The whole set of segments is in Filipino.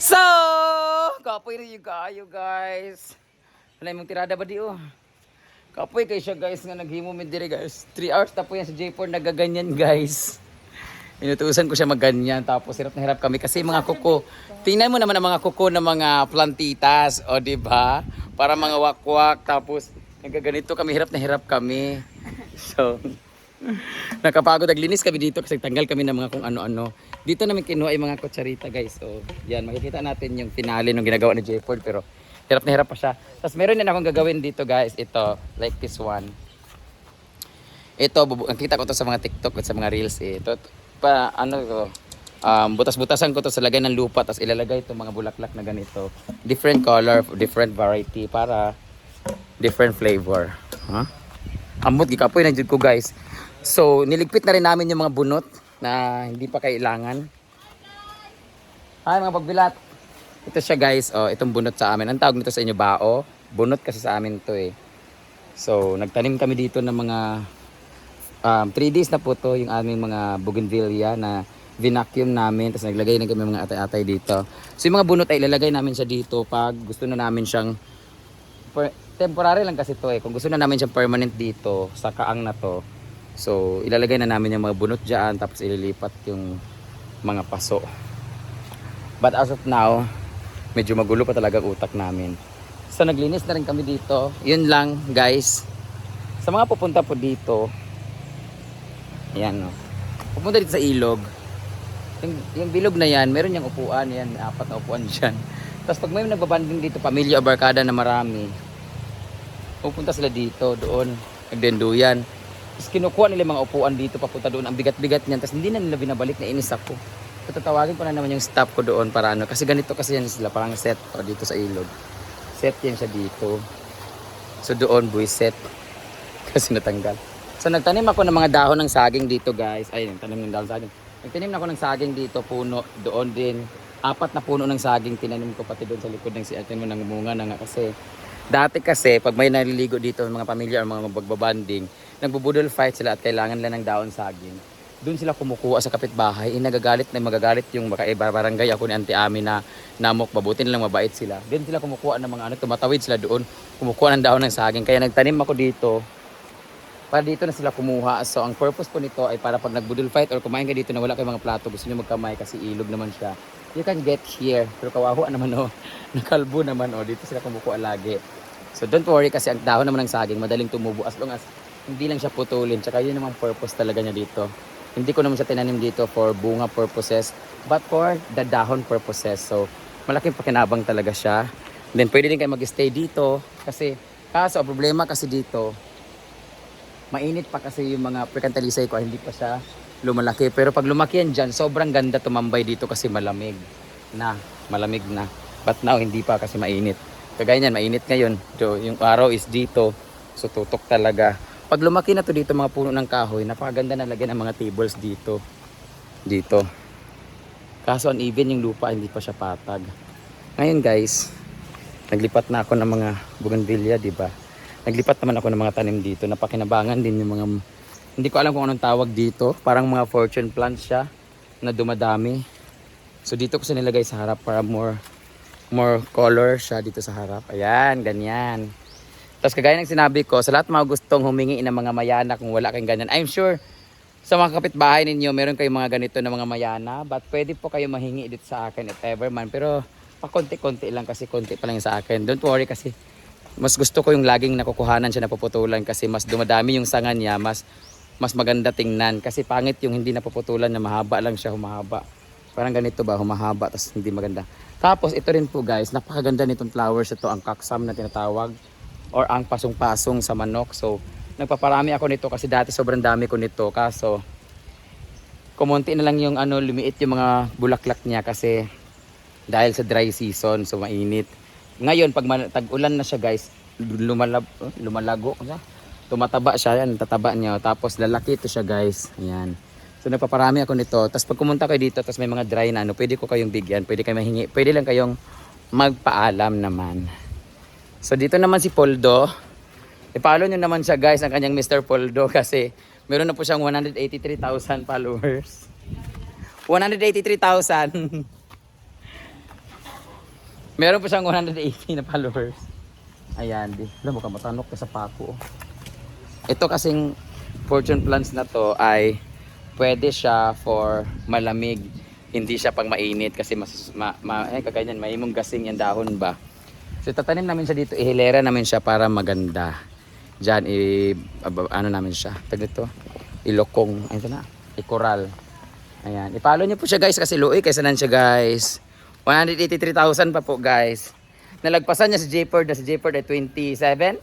So, kapoy rin yung kayo guys. Wala mong tirada ba di oh? Kapoy kayo siya guys nga naghimo mi dire guys. 3 hours tapo yan sa J4 nagaganyan guys. Inutusan ko siya magganyan tapos hirap na hirap kami kasi mga kuko. Tingnan mo naman ang mga kuko ng mga plantitas, o di ba? Para mga wakwak tapos nagaganito kami hirap na hirap kami. So, nakapagod naglinis kami dito kasi tanggal kami ng mga kung ano-ano. Dito namin kinuha yung mga kutsarita guys. So, yan makikita natin yung finale ng ginagawa ni Jayford pero hirap na hirap pa siya. Tapos meron din akong gagawin dito guys. Ito, like this one. Ito, nakita ko to sa mga TikTok at sa mga Reels eh. Ito, pa, ano ko, um, butas-butasan ko to sa lagay ng lupa tapos ilalagay itong mga bulaklak na ganito. Different color, different variety para different flavor. Huh? Amot, gikapoy na dyan ko guys. So, niligpit na rin namin yung mga bunot na hindi pa kailangan. Hi mga pagbilat. Ito siya guys, oh, itong bunot sa amin. Ang tawag nito sa inyo bao. Bunot kasi sa amin to eh. So, nagtanim kami dito ng mga um, 3 days na po to yung aming mga bougainvillea na vinacuum namin tapos naglagay na kami mga atay-atay dito. So yung mga bunot ay ilalagay namin siya dito pag gusto na namin siyang temporary lang kasi to eh. Kung gusto na namin siyang permanent dito sa kaang na to. So ilalagay na namin yung mga bunot diyan tapos ililipat yung mga paso. But as of now, medyo magulo pa talaga utak namin. So naglinis na rin kami dito. Yun lang guys. Sa mga pupunta po dito, Ayan, no. Pupunta dito sa ilog. Yung, yung bilog na yan, meron yung upuan. Yan, apat na upuan dyan. Tapos pag may nagbabanding dito, pamilya o barkada na marami, pupunta sila dito, doon, nagdenduyan. Tapos kinukuha nila mga upuan dito, papunta doon. Ang bigat-bigat niyan. Tapos hindi na nila binabalik na inis ako. So, tatawagin ko na naman yung staff ko doon para ano. Kasi ganito kasi yan sila, parang set o dito sa ilog. Set yan siya dito. So doon, buwiset. Kasi natanggal. So nagtanim ako ng mga dahon ng saging dito guys. Ay, nagtanim ng dahon ng saging. Nagtanim ako ng saging dito, puno. Doon din. Apat na puno ng saging tinanim ko pati doon sa likod ng si Ate mo ng munga na nga kasi. Dati kasi pag may naliligo dito mga pamilya o mga magbabanding, nagbubudol fight sila at kailangan nila ng dahon saging. Doon sila kumukuha sa kapitbahay. Eh, nagagalit na magagalit yung baka eh, barangay ako ni Auntie Ami na namok. Babuti nilang mabait sila. Doon sila kumukuha ng mga ano, tumatawid sila doon. Kumukuha ng dahon ng saging. Kaya nagtanim ako dito para dito na sila kumuha. So, ang purpose po nito ay para pag nagbudol fight or kumain ka dito na wala kayong mga plato, gusto nyo magkamay kasi ilog naman siya. You can get here. Pero kawawa naman oh. Nakalbo naman oh. Dito sila kumukuha lagi. So, don't worry kasi ang dahon naman ng saging madaling tumubo as long as hindi lang siya putulin. Tsaka yun naman purpose talaga niya dito. Hindi ko naman siya tinanim dito for bunga purposes but for the dahon purposes. So, malaking pakinabang talaga siya. Then, pwede din kayo mag-stay dito kasi kaso, problema kasi dito, mainit pa kasi yung mga precantalisay ko hindi pa siya lumalaki pero pag lumaki yan dyan sobrang ganda tumambay dito kasi malamig na malamig na but now hindi pa kasi mainit kagaya niyan mainit ngayon. So, yung araw is dito. So tutok talaga. Pag lumaki na to dito mga puno ng kahoy napakaganda na lagyan ng mga tables dito. Dito. Kaso uneven yung lupa hindi pa siya patag ngayon guys naglipat na ako ng mga bougainvillea di ba? Naglipat naman ako ng mga tanim dito. Napakinabangan din yung mga, hindi ko alam kung anong tawag dito. Parang mga fortune plants siya na dumadami. So dito ko siya nilagay sa harap para more, more color siya dito sa harap. Ayan, ganyan. Tapos kagaya ng sinabi ko, sa lahat mga gustong humingi ng mga mayana kung wala kayong ganyan, I'm sure sa mga kapitbahay ninyo, meron kayong mga ganito na mga mayana. But pwede po kayo mahingi dito sa akin if ever man. Pero pa konti-konti lang kasi konti pa lang sa akin. Don't worry kasi mas gusto ko yung laging nakukuhanan siya napuputulan kasi mas dumadami yung sanga niya, mas mas maganda tingnan kasi pangit yung hindi napuputulan na mahaba lang siya humahaba. Parang ganito ba, humahaba tapos hindi maganda. Tapos ito rin po guys, napakaganda nitong flowers ito, ang kaksam na tinatawag or ang pasong-pasong sa manok. So, nagpaparami ako nito kasi dati sobrang dami ko nito kaso kumonti na lang yung ano, lumiit yung mga bulaklak niya kasi dahil sa dry season, so mainit. Ngayon, pag tag-ulan na siya guys, lumalab, lumalago. Ano? Tumataba siya, yan, tataba niya. Tapos lalaki ito siya guys. Ayan. So nagpaparami ako nito. Tapos pag pumunta kayo dito, tapos may mga dry na ano, pwede ko kayong bigyan, pwede kayo mahingi, pwede lang kayong magpaalam naman. So dito naman si Poldo. I-follow nyo naman siya guys, ang kanyang Mr. Poldo kasi meron na po siyang 183,000 followers. 183,000. Meron pa siyang 180 na followers. Ayan, di. Alam mo ka, matanok ka sa pako. Ito kasing fortune plants na to ay pwede siya for malamig. Hindi siya pang mainit kasi mas, ma, ma, eh, kaganyan, maimong gasing yung dahon ba. So tatanim namin siya dito, ihilera namin siya para maganda. Diyan, i, ano namin siya. Tag dito, ilokong, ay ito na, ikoral. Ayan, ipalo niyo po siya guys kasi luoy kaysa nan siya guys. 183,000 pa po guys. Nalagpasan niya si Jayford na si Jayford ay 27.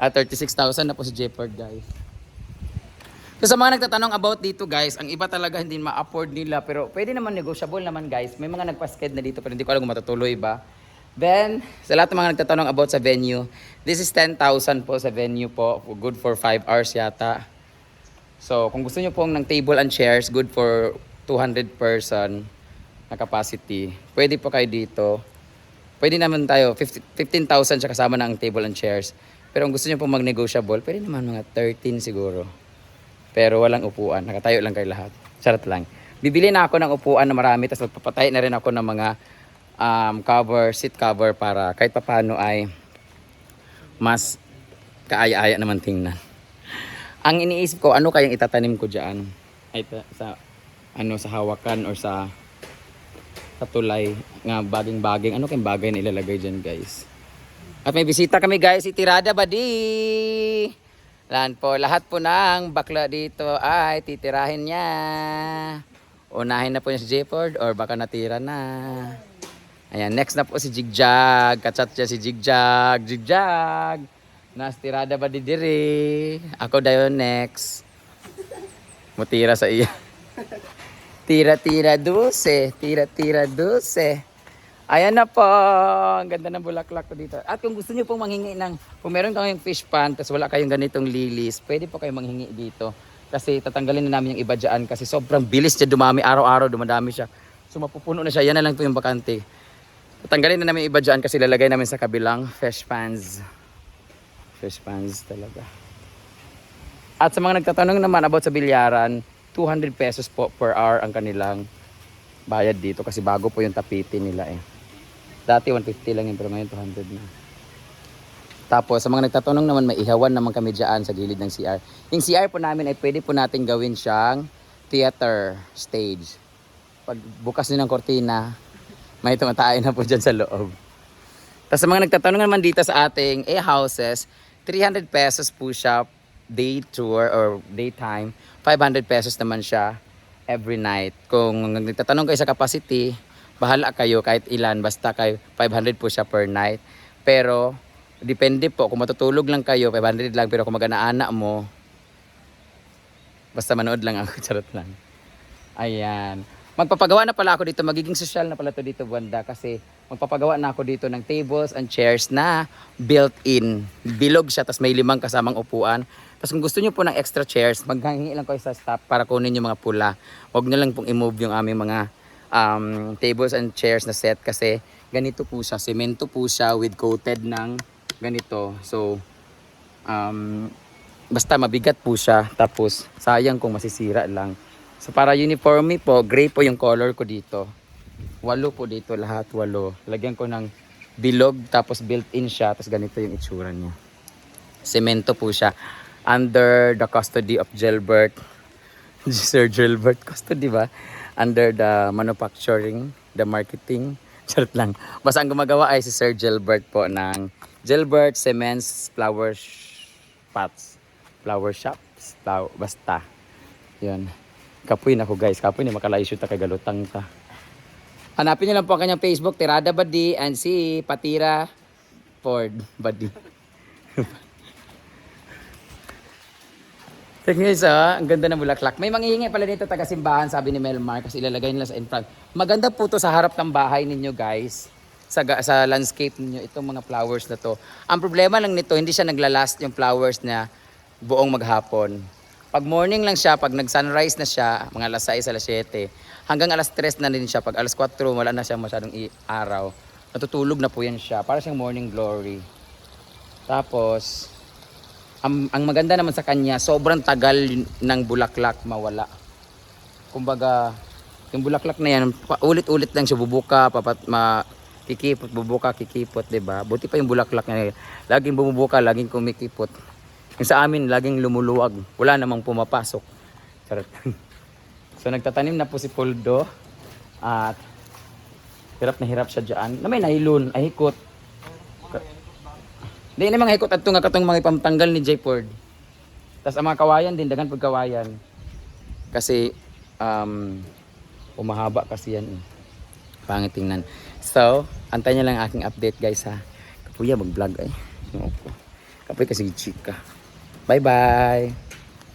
At 36,000 na po si Jayford guys. So sa mga nagtatanong about dito guys, ang iba talaga hindi ma-afford nila pero pwede naman negotiable naman guys. May mga nagpa-sked na dito pero hindi ko alam kung matutuloy ba. Then, sa lahat ng mga nagtatanong about sa venue, this is 10,000 po sa venue po. Good for 5 hours yata. So, kung gusto nyo pong ng table and chairs, good for 200 person na capacity. Pwede po kayo dito. Pwede naman tayo, 50 15,000 siya kasama ng table and chairs. Pero kung gusto nyo pong mag-negotiable, pwede naman mga 13 siguro. Pero walang upuan. Nakatayo lang kayo lahat. Charot lang. Bibili na ako ng upuan na marami, tapos magpapatay na rin ako ng mga um, cover, seat cover para kahit papano ay mas kaaya-aya naman tingnan. Ang iniisip ko, ano kayang itatanim ko diyan? Ay, sa ano sa hawakan or sa sa tulay nga baging-baging. Ano kayang bagay na ilalagay diyan, guys? At may bisita kami, guys. Si Tirada Badi. Lan po, lahat po ng bakla dito ay titirahin niya. Unahin na po niya si Jayford or baka natira na. Ayan, next na po si Jigjag. Kachat siya si Jigjag. Jigjag! Nastirada ba di diri? Ako dayon next. Mutira sa iya. Tira-tira dulce. Tira-tira dulce. Ayan na po. Ang ganda ng bulaklak ko dito. At kung gusto niyo pong manghingi ng, kung meron kayong fish pan, tapos wala kayong ganitong lilies, pwede po kayo manghingi dito. Kasi tatanggalin na namin yung iba dyan kasi sobrang bilis niya dumami. Araw-araw dumadami siya. So mapupuno na siya. Yan na lang po yung bakante. Tatanggalin na namin yung iba dyan kasi lalagay namin sa kabilang fish pans. Fish pans talaga. At sa mga nagtatanong naman about sa bilyaran, 200 pesos po per hour ang kanilang bayad dito kasi bago po yung tapiti nila eh. Dati 150 lang yun pero ngayon 200 na. Tapos sa mga nagtatanong naman may ihawan naman kami dyan sa gilid ng CR. Yung CR po namin ay pwede po natin gawin siyang theater stage. Pag bukas nyo ng kortina, may tumatayo na po dyan sa loob. Tapos sa mga nagtatanong naman dito sa ating A-houses, 300 pesos po siya day tour or daytime. 500 pesos naman siya every night. Kung nagtatanong kayo sa capacity, bahala kayo kahit ilan, basta kayo 500 po siya per night. Pero depende po kung matutulog lang kayo, 500 lang pero kung mag-ana mo, basta manood lang ako, charot lang. Ayan. Magpapagawa na pala ako dito, magiging social na pala to dito Buwanda kasi magpapagawa na ako dito ng tables and chairs na built-in. Bilog siya, tapos may limang kasamang upuan. Tapos kung gusto nyo po ng extra chairs, maghangi lang kayo sa staff para kunin yung mga pula. Huwag nyo lang pong i-move yung aming mga um, tables and chairs na set kasi ganito po siya, semento po siya with coated ng ganito. So, um, basta mabigat po siya tapos sayang kung masisira lang. So para uniforme po, gray po yung color ko dito. Walo po dito lahat, walo. Lagyan ko ng bilog tapos built-in siya tapos ganito yung itsura niya. Semento po siya under the custody of Gilbert. Sir Gilbert custody ba? Under the manufacturing, the marketing. Charot lang. Basta ang gumagawa ay si Sir Gilbert po ng Gilbert Cements Flower Pots. Flower Shops. Flower, basta. Yun. Kapoy na ko guys. Kapoy na makalaisyo ta kay galutang ta. Hanapin niyo lang po ang kanyang Facebook, Tirada Badi and si Patira Ford Badi. Guys ah, ang ganda ng bulaklak. May manghihingi pala dito taga simbahan sabi ni Melmar kasi ilalagay nila sa in front. Maganda po to sa harap ng bahay ninyo guys. Sa, sa landscape ninyo, itong mga flowers na to. Ang problema lang nito, hindi siya naglalast yung flowers niya buong maghapon. Pag morning lang siya, pag nag-sunrise na siya, mga alas 6, alas 7, hanggang alas 3 na din siya. Pag alas 4, wala na siya masyadong araw. Natutulog na po yan siya. Para siyang morning glory. Tapos, ang, ang maganda naman sa kanya, sobrang tagal ng bulaklak mawala. Kumbaga, yung bulaklak na yan, ulit-ulit lang siya bubuka, papat, ma, Kikipot, bubuka, kikipot, 'di ba? Buti pa yung bulaklak niya. Laging bumubuka, laging kumikipot. Yung sa amin, laging lumuluwag. Wala namang pumapasok. Charot. so nagtatanim na po si Poldo. At hirap na hirap siya dyan. Na may nahilon, ay hikot. Di na mga hikot at nga katong mga ipamtanggal ni Jayford. Tapos ang mga kawayan din, dagan pag kawayan. Kasi um, umahaba kasi yan. Eh. Pangit tingnan. So, antay niyo lang ang aking update guys ha. Kapuya mag-vlog ay. Kapuya kasi chika. Bye bye.